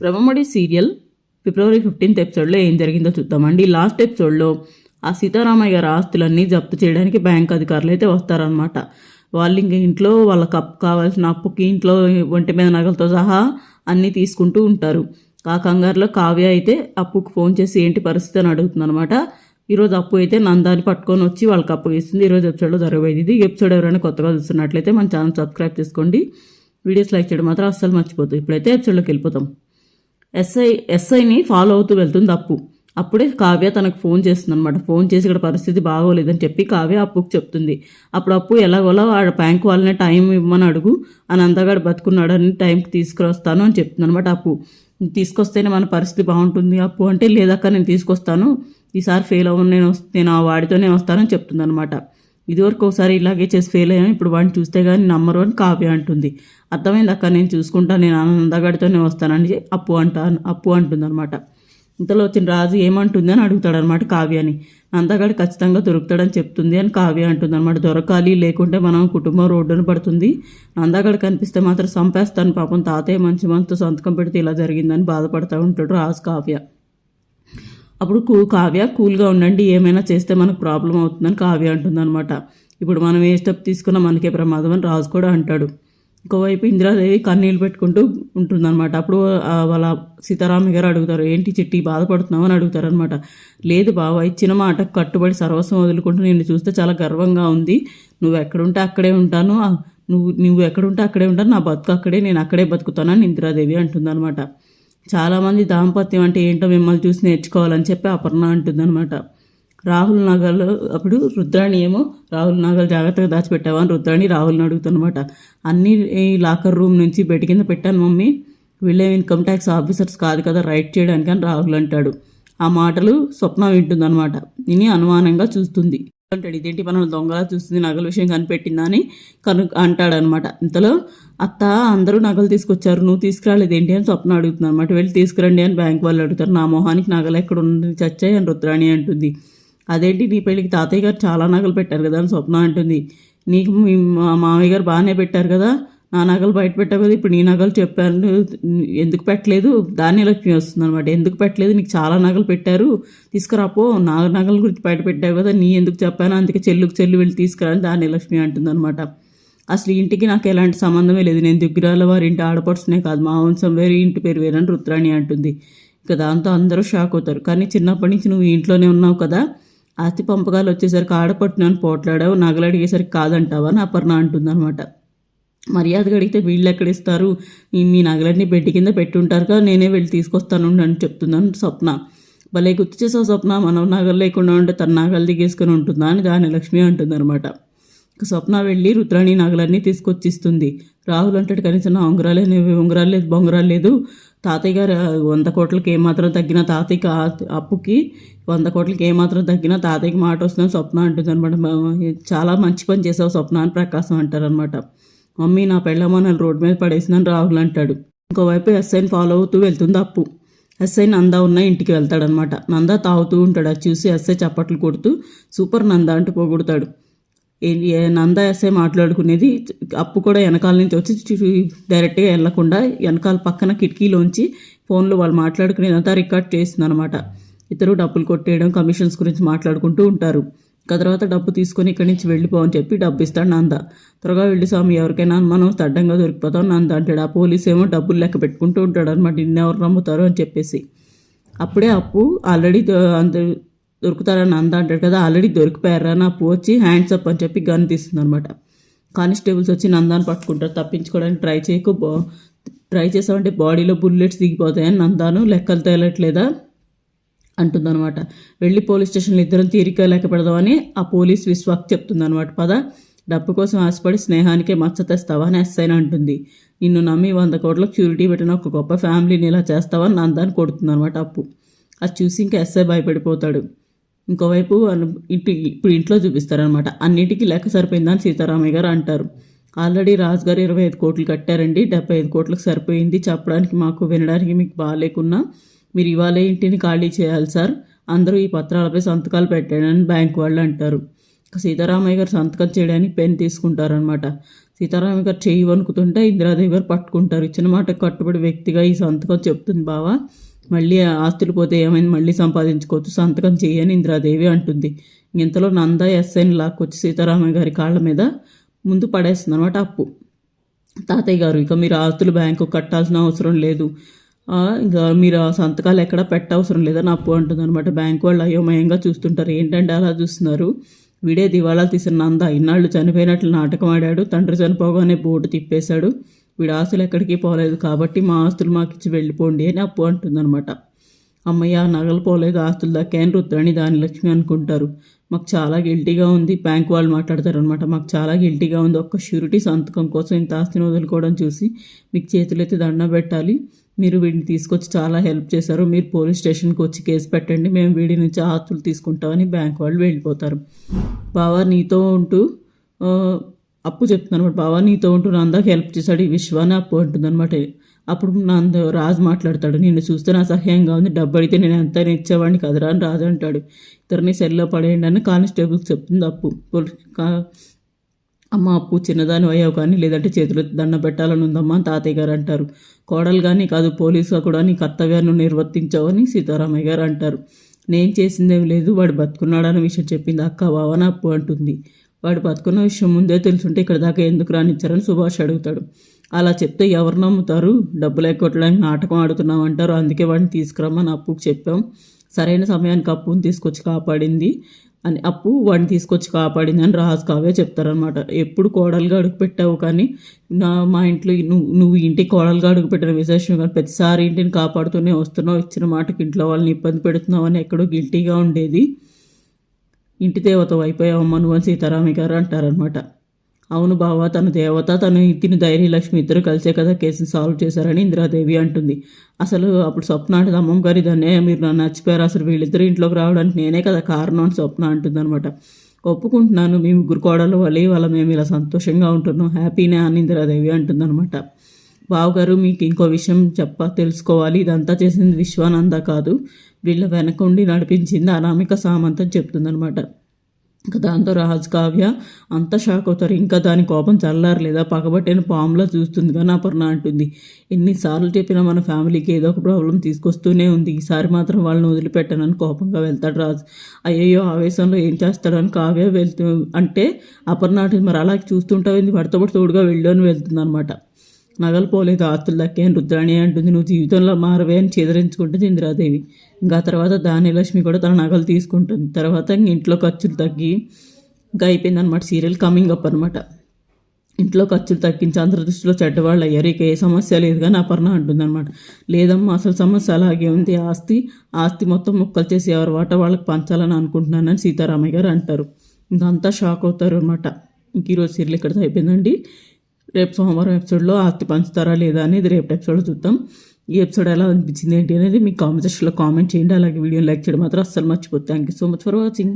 Brahmamudi serial February fifteenth ఎపిసోడ్లో ఏం జరిగిందో చూద్దామండి. లాస్ట్ ఎపిసోడ్లో ఆ సీతారామయ్య గారి ఆస్తులన్నీ జప్తు చేయడానికి బ్యాంక్ అధికారులు అయితే వస్తారనమాట వాళ్ళు ఇంక ఇంట్లో వాళ్ళకి కప్ కావాల్సిన అప్పుకి ఇంట్లో ఒంటి మీద నగలతో సహా అన్నీ తీసుకుంటూ ఉంటారు. ఆ కంగారులో కావ్య అయితే అప్పుకు ఫోన్ చేసి ఏంటి పరిస్థితి అని అడుగుతుంది అనమాట ఈరోజు అప్పు అయితే నందాన్ని పట్టుకొని వచ్చి వాళ్ళకి అప్పు ఇస్తుంది. ఈరోజు ఎపిసోడ్లో జరగబోయేది ఇది. ఎపిసోడ్ ఎవరైనా కొత్తగా చూస్తున్నట్లయితే మన ఛానల్ సబ్స్క్రైబ్ చేసుకోండి. వీడియోస్ లైక్ చేయడం మాత్రం అస్సలు మర్చిపోతుంది ఇప్పుడైతే ఎపిసోడ్లోకి వెళ్ళిపోతాం. ఎస్ఐ ఎస్ఐని ఫాలో అవుతూ వెళ్తుంది అప్పు. అప్పుడే కావ్య తనకు ఫోన్ చేస్తుంది అనమాట ఫోన్ చేసి ఇక్కడ పరిస్థితి బాగోలేదని చెప్పి కావ్య అప్పుకు చెప్తుంది. అప్పుడు అప్పు ఎలాగోలా ఆ బ్యాంక్ వాళ్ళనే టైం ఇవ్వమని అడుగు. అని అంతగాడు బతుకున్నాడని టైంకి తీసుకురొస్తాను అని చెప్తుంది అనమాట అప్పు. తీసుకొస్తేనే మన పరిస్థితి బాగుంటుంది అప్పు అంటే లేదక్క నేను తీసుకొస్తాను. ఈసారి ఫెయిల్ అవ్వను నేను నేను ఆ వాడితోనే వస్తానని చెప్తుంది అనమాట ఇదివరకు ఒకసారి ఇలాగే చేసి ఫెయిల్ అయ్యాను. ఇప్పుడు వాడిని చూస్తే కానీ నమ్మరు అని కావ్య అంటుంది. అర్థమైంది అక్క నేను చూసుకుంటా నేను ఆనందగాడితోనే వస్తానని అప్పు అంటాను అప్పు అంటుంది అనమాట ఇంతలో వచ్చిన రాజు ఏమంటుంది అని అడుగుతాడు అనమాట కావ్యని. నందగాడు ఖచ్చితంగా దొరుకుతాడని చెప్తుంది అని కావ్య అంటుంది అనమాట దొరకాలి లేకుంటే మనం కుటుంబం రోడ్డున పడుతుంది. నందగాడు కనిపిస్తే మాత్రం చంపేస్తాను పాపం. తాతయ్య మంచి మనతో సంతకం పెడితే ఇలా జరిగిందని బాధపడుతూ ఉంటాడు రాజు కావ్య. అప్పుడు కూ కావ్య కూల్గా ఉండండి ఏమైనా చేస్తే మనకు ప్రాబ్లం అవుతుందని కావ్య అంటుందన్నమాట. ఇప్పుడు మనం ఏ స్టెప్ తీసుకున్నా మనకే ప్రమాదం అని రాజు కూడా అంటాడు. ఇంకోవైపు ఇందిరాదేవి కన్నీళ్ళు పెట్టుకుంటూ ఉంటుందన్నమాట. అప్పుడు వాళ్ళ సీతారామ గారు అడుగుతారు ఏంటి చిట్టి బాధపడుతున్నావు? అని అడుగుతారు అనమాట లేదు బావ ఇచ్చిన మాటకు కట్టుబడి సర్వస్వం వదులుకుంటూ నిన్ను చూస్తే చాలా గర్వంగా ఉంది. నువ్వు ఎక్కడుంటే అక్కడే ఉంటాను. నువ్వు నువ్వు ఎక్కడుంటే అక్కడే ఉంటాను. నా బతుకు అక్కడే నేను అక్కడే బతుకుతానని ఇందిరాదేవి అంటుందన్నమాట. చాలామంది దాంపత్యం అంటే ఏంటో మిమ్మల్ని చూసి నేర్చుకోవాలని చెప్పి అపర్ణ అంటుందన్నమాట. రాహుల్ నగలు అప్పుడు రుద్రాణి ఏమో రాహుల్ నాగల్ జాగ్రత్తగా దాచిపెట్టావా? అని రుద్రాణి రాహుల్ని అడుగుతున్నమాట అన్ని ఈ లాకర్ రూమ్ నుంచి బెడ్ కింద పెట్టాను మమ్మీ. వీళ్ళే ఇన్కమ్ ట్యాక్స్ ఆఫీసర్స్ కాదు కదా రైట్ చేయడానికి అని రాహుల్ అంటాడు. ఆ మాటలు స్వప్న వింటుందన్నమాట. ఇని అనుమానంగా చూస్తుంది. అంటాడు ఇదేంటి మనం దొంగలా చూస్తుంది నగల విషయం కనిపెట్టిందా అని కను అంటాడనమాట. ఇంతలో అత్త అందరూ నగలు తీసుకొచ్చారు నువ్వు తీసుకురాలేదేంటి అని స్వప్న అడుగుతుంది అనమాట వెళ్ళి తీసుకురండి అని బ్యాంక్ వాళ్ళు అడుగుతారు. నా మొహానికి నగలు ఎక్కడ ఉంది చచ్చాయి అని రుద్రాణి అంటుంది. అదేంటి నీ పెళ్ళికి తాతయ్య గారు చాలా నగలు పెట్టారు కదా అని స్వప్న అంటుంది. నీకు మీ మా మామయ్య గారు బాగానే పెట్టారు కదా? నా నగలు బయట పెట్టావు కదా ఇప్పుడు నీ నగలు చెప్పాను ఎందుకు పెట్టలేదు? ధాన్యలక్ష్మి వస్తుంది అనమాట ఎందుకు పెట్టలేదు? నీకు చాలా నగలు పెట్టారు తీసుకురాపో నా నగల గురించి బయట పెట్టావు కదా నీ ఎందుకు చెప్పాను? అందుకే చెల్లుకు చెల్లు వెళ్ళి తీసుకురాని ధాన్యలక్ష్మి అంటుంది అనమాట అసలు ఇంటికి నాకు ఎలాంటి సంబంధమే లేదు. నేను దిగ్గురాల వారి ఇంటి ఆడపడుచునే కాదు. మా వంశం వేరే ఇంటి పేరు వేరని రుద్రాణి అంటుంది. ఇక దాంతో అందరూ షాక్ అవుతారు. కానీ చిన్నప్పటి నుంచి నువ్వు ఇంట్లోనే ఉన్నావు కదా ఆస్తి పంపకాలు వచ్చేసరికి ఆడపడుతున్నాను పోట్లాడావు నగలు అడిగేసరికి కాదంటావా అని అపర్ణ అంటుందన్నమాట. మర్యాదగా అడిగితే వీళ్ళు ఎక్కడ ఇస్తారు? మీ నగలన్నీ బెడ్ కింద పెట్టుంటారుగా నేనే వెళ్ళి తీసుకొస్తాను అని చెప్తున్నాను స్వప్న. భలే గుర్తు చేసావు స్వప్న మనం నగలు లేకుండా ఉంటే తన నగలు దిగేసుకొని ఉంటుందా అని దాని లక్ష్మి అంటుంది అనమాట స్వప్న వెళ్ళి రుద్రాణి నగలన్నీ తీసుకొచ్చి ఇస్తుంది రాహుల్ అంటాడు కనీసం నా ఉంగరాలే ఉంగరాలు లేదు బొంగరాలు లేదు. తాతయ్య గారు వంద కోట్లకి ఏమాత్రం తగ్గిన తాతయ్యకి అప్పుకి వంద కోట్లకి ఏమాత్రం తగ్గినా తాతయ్యకి మాట వస్తుందని స్వప్న అంటుంది అనమాట చాలా మంచి పని చేసావు స్వప్న అని ప్రకాశం అంటారనమాట మమ్మీ నా పెళ్ళమ్మ నన్ను రోడ్డు మీద పడేసినాను రాహుల్ అంటాడు. ఇంకోవైపు ఎస్ఐని ఫాలో అవుతూ వెళ్తుంది అప్పు. ఎస్ఐ నంద ఉన్న ఇంటికి వెళ్తాడనమాట. నంద తాగుతూ ఉంటాడు. అది చూసి ఎస్ఐ చప్పట్లు కొడుతూ సూపర్ నంద అంటూ పోగొడతాడు. ఏ నంద ఎస్ఐ మాట్లాడుకునేది అప్పు కూడా వెనకాల నుంచి వచ్చి చూ- డైరెక్ట్గా వెళ్ళకుండా వెనకాల పక్కన కిటికీలోంచి ఫోన్లో వాళ్ళు మాట్లాడుకునేదంతా రికార్డ్ చేస్తుంది అనమాట ఇద్దరు డబ్బులు కొట్టేయడం కమిషన్స్ గురించి మాట్లాడుకుంటూ ఉంటారు. ఇక తర్వాత డబ్బు తీసుకొని ఇక్కడి నుంచి వెళ్ళిపోవని చెప్పి డబ్బు ఇస్తాడు నంద. త్వరగా వెళ్ళి స్వామి ఎవరికైనా మనం తడ్డంగా దొరికిపోతాం నంద అంటాడు. ఆ పోలీస్ ఏమో డబ్బులు లెక్క పెట్టుకుంటూ ఉంటాడు అనమాట ఎవరు నమ్ముతారు అని చెప్పేసి. అప్పుడే అప్పు ఆల్రెడీ అంత దొరుకుతారని అంద అంటాడు కదా ఆల్రెడీ దొరికిపోయారా నా అప్పు వచ్చి హ్యాండ్స్ అప్ అని చెప్పి గన్ తీస్తుంది అనమాట కానిస్టేబుల్స్ వచ్చి నందాన్ని పట్టుకుంటారు. తప్పించుకోవడానికి ట్రై చేయకు బా ట్రై చేసామంటే బాడీలో బుల్లెట్స్ దిగిపోతాయని నందాను లెక్కలు తేలట్లేదా? అంటుందన్నమాట. వెళ్ళి పోలీస్ స్టేషన్లో ఇద్దరం తీరిక లెక్క పెడదామని ఆ పోలీస్ విశ్వాక్ చెప్తుందన్నమాట. పద డబ్బు కోసం ఆశపడి స్నేహానికే మచ్చ తెస్తావా అని ఎస్ఐన్ అంటుంది. నిన్ను నమ్మి వంద కోట్ల క్యూరిటీ పెట్టిన ఒక గొప్ప ఫ్యామిలీని ఇలా చేస్తావా? అని నందాన్ని కొడుతుందన్నమాట అప్పు. అది చూసి ఇంకా ఎస్ఐ భయపడిపోతాడు. ఇంకోవైపు ఇంటి ఇప్పుడు ఇంట్లో చూపిస్తారనమాట అన్నిటికీ లెక్క సరిపోయిందని సీతారామయ్య గారు అంటారు. ఆల్రెడీ రాజుగారు ఇరవై ఐదు కోట్లు కట్టారండి. డెబ్బై ఐదు కోట్లకు సరిపోయింది చెప్పడానికి మాకు వినడానికి మీకు బాగాలేకున్నా మీరు ఇవాళ ఇంటిని ఖాళీ చేయాలి సార్. అందరూ ఈ పత్రాలపై సంతకాలు పెట్టాడని బ్యాంక్ వాళ్ళు అంటారు. సీతారామయ్య గారు సంతకం చేయడానికి పెన్ తీసుకుంటారనమాట సీతారామయ్య గారు చేయి వణుకుతుంటే ఇందిరాదేవి గారు పట్టుకుంటారు. ఇచ్చిన మాట కట్టుబడి వ్యక్తిగా ఈ సంతకం చెప్తుంది బావా. మళ్ళీ ఆస్తులు పోతే ఏమైంది? మళ్ళీ సంపాదించుకోవచ్చు. సంతకం చేయని ఇందిరాదేవి అంటుంది. ఇంతలో నంద ఎస్ఐని లాక్కొచ్చి సీతారామయ్య గారి కాళ్ళ మీద ముందు పడేస్తుంది అనమాట అప్పు. తాతయ్య గారు ఇక మీరు ఆస్తులు బ్యాంకు కట్టాల్సిన అవసరం లేదు. ఇంకా మీరు ఆ సంతకాలు ఎక్కడ పెట్టవసరం లేదని అప్పు అంటుంది అనమాట. బ్యాంకు వాళ్ళు అయోమయంగా చూస్తుంటారు. ఏంటంటే అలా చూస్తున్నారు. వీడే దివాళాలు తీసిన నంద ఇన్నాళ్ళు చనిపోయినట్లు నాటకం ఆడాడు. తండ్రి చనిపోగానే బోటు తిప్పేశాడు. వీడి ఆస్తులు ఎక్కడికి పోలేదు కాబట్టి మా ఆస్తులు మాకు ఇచ్చి వెళ్ళిపోండి అని అప్పు అంటుందన్నమాట అమ్మయ్య నగలు పోలేదు. ఆస్తులు దక్కాయని రుద్రాణి దాని లక్ష్మి అనుకుంటారు. మాకు చాలా గిల్టీగా ఉంది. బ్యాంక్ వాళ్ళు మాట్లాడతారు అనమాట. మాకు చాలా గిల్టీగా ఉంది. ఒక్క షూరిటీ సంతకం కోసం ఇంత ఆస్తిని వదులుకోవడం చూసి మీకు చేతులైతే దండం పెట్టాలి. మీరు వీడిని తీసుకొచ్చి చాలా హెల్ప్ చేశారు. మీరు పోలీస్ స్టేషన్కి వచ్చి కేసు పెట్టండి. మేము వీడి నుంచి ఆస్తులు తీసుకుంటామని బ్యాంక్ వాళ్ళు వెళ్ళిపోతారు. బావా నీతో ఉంటూ అప్పు చెప్తున్నాను అనమాట బావా నీతో ఉంటూ నందాకి హెల్ప్ చేశాడు. ఈ విశ్వాన్ని అప్పు ఉంటుంది అనమాట అప్పుడు నంద రాజు మాట్లాడతాడు. నిన్ను చూస్తే నా సహాయంగా ఉంది. డబ్బు అడిగితే నేను ఎంత ఇచ్చేవాడిని కదరా అని రాజు అంటాడు. ఇతరుని సెల్లో పడేయండి అని కానిస్టేబుల్కి చెప్తుంది అప్పు. కా- అమ్మ అప్పు చిన్నదాని అయ్యావు కానీ లేదంటే చేతులు దండ పెట్టాలని ఉందమ్మా తాతయ్య గారు అంటారు. కోడలు కానీ కాదు పోలీసుగా కూడా నీ కర్తవ్యాన్ని నిర్వర్తించావని సీతారామయ్య గారు అంటారు. నేను చేసిందేం లేదు వాడు బతుకున్నాడన్న విషయం చెప్పింది అక్క భావన అప్పు అంటుంది. వాడు బతుకున్న విషయం ముందే తెలుసుంటే ఇక్కడ దాకా ఎందుకు రానిచ్చారని సుభాష్ అడుగుతాడు. అలా చెప్తే ఎవరు నమ్ముతారు? డబ్బులు ఎక్కొట్టడానికి నాటకం ఆడుతున్నాం అంటారు. అందుకే వాడిని తీసుకురమ్మని అప్పుకు చెప్పాం. సరైన సమయానికి అప్పుని తీసుకొచ్చి కాపాడింది. అని అప్పు వాడిని తీసుకొచ్చి కాపాడింది అని రాజు కావే చెప్తారనమాట ఎప్పుడు కోడలుగా అడుగు పెట్టావు కానీ నా మా ఇంట్లో నువ్వు నువ్వు ఇంటికి కోడలుగా అడుగు పెట్టిన విశేషం కానీ ప్రతిసారి ఇంటిని కాపాడుతూనే వస్తున్నావు. ఇచ్చిన మాటకి ఇంట్లో వాళ్ళని ఇబ్బంది పెడుతున్నావు అని ఎక్కడో గిల్టీగా ఉండేది. ఇంటి దేవత అయిపోయావమ్మ నువ్వు అని సీతారామయ్య గారు అంటారనమాట అవును బావ తన దేవత తను తిని ధైర్యలక్ష్మి ఇద్దరు కలిసే కదా కేసుని సాల్వ్ చేశారని ఇందిరాదేవి అంటుంది. అసలు అప్పుడు స్వప్న అంటే అమ్మమ్మ గారి దాన్నే మీరు నన్ను నచ్చిపోయారు అసలు వీళ్ళిద్దరు ఇంట్లోకి రావడానికి నేనే కదా కారణం అని స్వప్న అంటుందన్నమాట. ఒప్పుకుంటున్నాను మీ ముగ్గురు కోడలు వాళ్ళ వాళ్ళ మేము ఇలా సంతోషంగా ఉంటున్నాం హ్యాపీనే అని ఇందిరాదేవి అంటుందన్నమాట. బావగారు మీకు ఇంకో విషయం చెప్ప తెలుసుకోవాలి ఇదంతా చేసింది విశ్వానంద కాదు వీళ్ళ వెనక ఉండి నడిపించింది అనామిక సామంతం చెప్తుందనమాట ఇంకా దాంతో రాజు కావ్య అంత షాక్ అవుతారు. ఇంకా దాని కోపం చల్లారలేదా? పగబట్టిన పాములా చూస్తుంది. కానీ అపర్ణ అంటుంది. ఎన్నిసార్లు చెప్పినా మన ఫ్యామిలీకి ఏదో ఒక ప్రాబ్లం తీసుకొస్తూనే ఉంది. ఈసారి మాత్రం వాళ్ళని వదిలిపెట్టనని కోపంగా వెళ్తాడు రాజు. అయ్యయ్యో ఆవేశంలో ఏం చేస్తాడని కావ్య వెళ్తూ అంటే అపర్ణ మరి అలా చూస్తుంటావు వాడితో పాటు తోడుగా వెళ్ళు అని వెళ్తుంది అనమాట నగలు పోలేదు ఆస్తులు దక్కే అని రుద్రాణి అంటుంది. నువ్వు జీవితంలో మారవే అని చెదిరించుకుంటుంది ఇందిరాదేవి. ఇంకా తర్వాత దానిలక్ష్మి కూడా తన నగలు తీసుకుంటుంది. తర్వాత ఇంక ఇంట్లో ఖర్చులు తగ్గి ఇంకా అయిపోయింది అనమాట సీరియల్ కమింగ్ అప్ అనమాట ఇంట్లో ఖర్చులు తగ్గించి అందరి దృష్టిలో చెడ్డవాళ్ళు అయ్యారు. ఇక ఏ సమస్య లేదు కానీ అపర్ణ అంటుందన్నమాట. లేదమ్మా అసలు సమస్య అలాగే ఉంది. ఆస్తి ఆస్తి మొత్తం ముక్కలు చేసి ఎవరి వాట వాళ్ళకి పంచాలని అనుకుంటున్నానని సీతారామయ్య గారు అంటారు. ఇంకంతా షాక్ అవుతారు అనమాట ఇంక ఈరోజు సీరియల్ ఇక్కడితో అయిపోయిందండి. రేపు సోమవారం ఎపిసోడ్లో ఆస్తి పంచుతారా లేదా అనేది రేపు ఎపిసోడ్లో చూద్దాం. ఈ ఎపిసోడ్ ఎలా అనిపించింది ఏంటి అనేది మీ కామెంట్ సెక్షన్లో కామెంట్ చేయండి. అలాగే వీడియో లైక్ చేయడం మాత్రం అస్సలు మర్చిపోతుంది thank you so much for watching